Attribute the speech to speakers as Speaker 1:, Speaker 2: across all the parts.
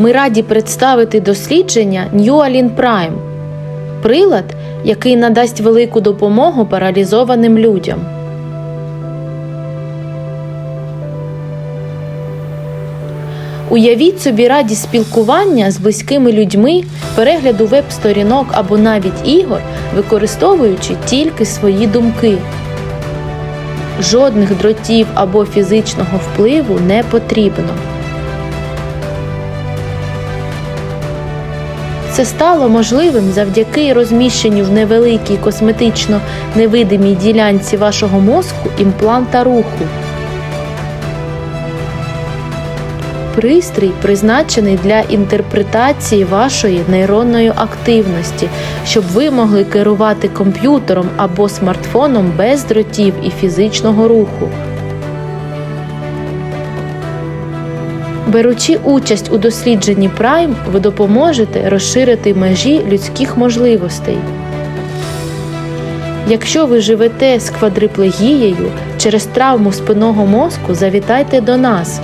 Speaker 1: ми раді представити дослідження Neuralink Prime – прилад, який надасть велику допомогу паралізованим людям. Уявіть собі радість спілкування з близькими людьми, перегляду веб-сторінок або навіть ігор, використовуючи тільки свої думки. Жодних дротів або фізичного впливу не потрібно. Це стало можливим завдяки розміщенню в невеликій косметично невидимій ділянці вашого мозку імпланта руху. Пристрій призначений для інтерпретації вашої нейронної активності, щоб ви могли керувати комп'ютером або смартфоном без дротів і фізичного руху. Беручи участь у дослідженні Prime, ви допоможете розширити межі людських можливостей. Якщо ви живете з квадриплегією через травму спинного мозку, завітайте до нас.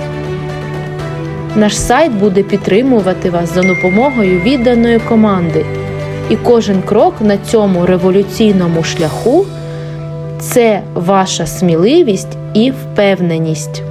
Speaker 1: Наш сайт буде підтримувати вас за допомогою відданої команди. І кожен крок на цьому революційному шляху це ваша сміливість і впевненість.